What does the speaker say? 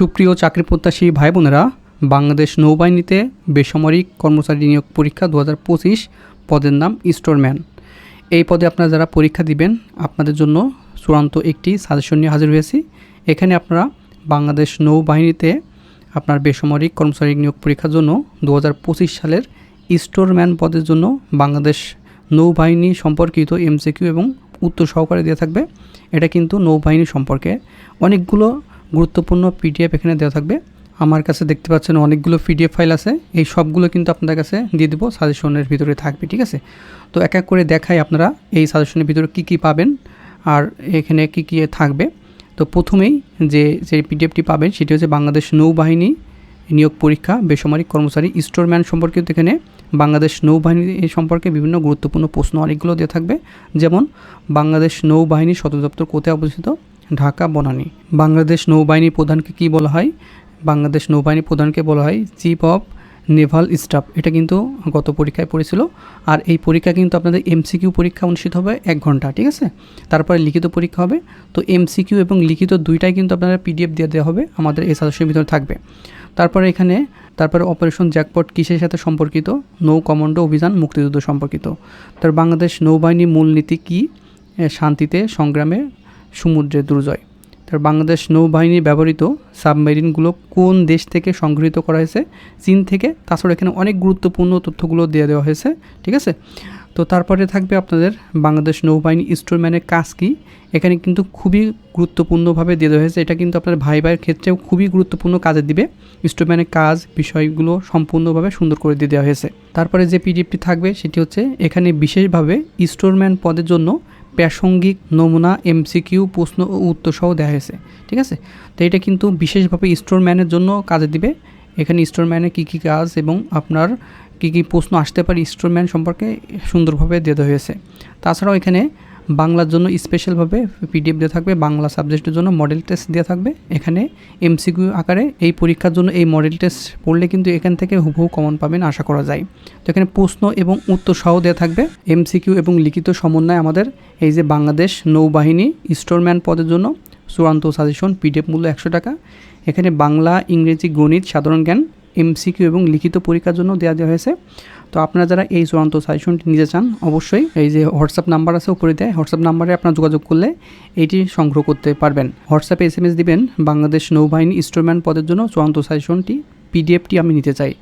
সুপ্রিয় চাকরি প্রত্যাশী ভাই বোনেরা বাংলাদেশ নৌবাহিনীতে বেসামরিক কর্মচারী নিয়োগ পরীক্ষা দু হাজার পঁচিশ পদের নাম স্টোরম্যান। এই পদে আপনারা যারা পরীক্ষা দিবেন, আপনাদের জন্য চূড়ান্ত একটি সাজেশন নিয়ে হাজির হয়েছি। এখানে আপনারা বাংলাদেশ নৌবাহিনীতে আপনার বেসামরিক কর্মচারী নিয়োগ পরীক্ষার জন্য দু হাজার পঁচিশ সালের স্টোরম্যান পদের জন্য বাংলাদেশ নৌবাহিনী সম্পর্কিত এমসিকিউ এবং উত্তর সহকারে দেওয়া থাকবে। এটা কিন্তু নৌবাহিনী সম্পর্কে অনেকগুলো গুরুত্বপূর্ণ পিডিএফ এখানে দেওয়া থাকবে। আমার কাছে দেখতে পাচ্ছেন অনেকগুলো পিডিএফ ফাইল আছে। এই সবগুলো কিন্তু আপনাদের কাছে দিয়ে দেবো সাজেশনের ভিতরে থাকবে, ঠিক আছে? তো এক এক করে দেখাই আপনারা এই সাজেশনের ভিতরে কি কি পাবেন আর এখানে কি কি থাকবে। তো প্রথমেই যে যে পিডিএফটি পাবেন সেটি হচ্ছে বাংলাদেশ নৌবাহিনী নিয়োগ পরীক্ষা, বেসামরিক কর্মচারী, স্টোরম্যান সম্পর্কিত এখানে বাংলাদেশ নৌবাহিনী সম্পর্কে বিভিন্ন গুরুত্বপূর্ণ প্রশ্ন অনেকগুলো দেওয়া থাকবে। যেমন, বাংলাদেশ নৌবাহিনী সদর দপ্তর কোথায় অবস্থিত? ঢাকা বনানী। বাংলাদেশ নৌবাহিনী প্রধানকে কি বলা হয়? বাংলাদেশ নৌবাহিনী প্রধানকে বলা হয় চিফ অফ নেভাল স্টাফ এটা কিন্তু গত পরীক্ষায় পড়েছিল। আর এই পরীক্ষা কিন্তু আপনাদের এমসিকিউ পরীক্ষা অনুষ্ঠিত হবে এক ঘণ্টা, ঠিক আছে? তারপরে লিখিত পরীক্ষা হবে। তো এমসিকিউ এবং লিখিত দুইটাই কিন্তু আপনারা পিডিএফ দিয়ে দেওয়া হবে। আমাদের এই সাজেশনের ভিতরে থাকবে। তারপরে এখানে, তারপরে অপারেশন জ্যাকপট কিসের সাথে সম্পর্কিত? নৌ কমান্ডো অভিযান, মুক্তিযুদ্ধ সম্পর্কিত। তার বাংলাদেশ নৌবাহিনী মূলনীতি কী? শান্তিতে, সংগ্রামে সমুদ্রে দুর্জয়। তার বাংলাদেশ নৌবাহিনী ব্যবহৃত সাবমেরিনগুলো কোন দেশ থেকে সংগৃহীত করা হয়েছে? চীন থেকে। তাছাড়া এখানে অনেক গুরুত্বপূর্ণ তথ্যগুলো দিয়ে দেওয়া হয়েছে, ঠিক আছে? তো তারপরে থাকবে আপনাদের বাংলাদেশ নৌবাহিনী স্টোরম্যানের কাজ কী? এখানে কিন্তু খুবই গুরুত্বপূর্ণভাবে দিয়ে দেওয়া হয়েছে। এটা কিন্তু আপনার ভাই ভাইয়ের ক্ষেত্রেও খুবই গুরুত্বপূর্ণ কাজে দিবে। স্টোরম্যানের কাজ, বিষয়গুলো সম্পূর্ণভাবে সুন্দর করে দিয়ে দেওয়া হয়েছে। তারপরে যে পিডিএফটি থাকবে, সেটি হচ্ছে এখানে বিশেষভাবে স্টোরম্যান পদের জন্য প্রাসঙ্গিক নমুনা, এমসিকিউ, প্রশ্ন ও উত্তর সহ দেওয়া হয়েছে, ঠিক আছে? তো এটা কিন্তু বিশেষভাবে স্টোরম্যানের জন্য কাজে দিবে। এখানে স্টোরম্যানে কী কী কাজ এবং আপনার কী কী প্রশ্ন আসতে পারে স্টোরম্যান সম্পর্কে সুন্দরভাবে দেওয়া হয়েছে। তাছাড়াও এখানে বাংলার জন্য স্পেশালভাবে পিডিএফ দেওয়া থাকবে, বাংলা সাবজেক্টের জন্য মডেল টেস্ট দেওয়া থাকবে। এখানে এমসিকিউ আকারে এই পরীক্ষার জন্য এই মডেল টেস্ট পড়লে কিন্তু এখান থেকে হুবহু কমন পাবেন আশা করা যায়। তো এখানে প্রশ্ন এবং উত্তর সহ দেওয়া থাকবে। এমসিকিউ এবং লিখিত সমন্বয় আমাদের এই যে বাংলাদেশ নৌবাহিনী স্টোরম্যান পদের জন্য চূড়ান্ত সাজেশন পিডিএফ মূল্য একশো টাকা। এখানে বাংলা, ইংরেজি, গণিত, সাধারণ জ্ঞান এমসিকিউ এবং লিখিত পরীক্ষার জন্য দেওয়া দেওয়া হয়েছে। তো আপনারা যারা এই চূড়ান্ত সাজেশনটি নিতে চান, অবশ্যই এই যে হোয়াটসঅ্যাপ নাম্বার আছে উপরে দেয় হোয়াটসঅ্যাপ নাম্বারে আপনারা যোগাযোগ করলে এইটি সংগ্রহ করতে পারবেন। হোয়াটসঅ্যাপে এস এম এস দিবেন, বাংলাদেশ নৌবাহিনী ইনস্ট্রুমেন্ট পদের জন্য চূড়ান্ত সাজেশনটি পিডিএফটি আমি নিতে চাই।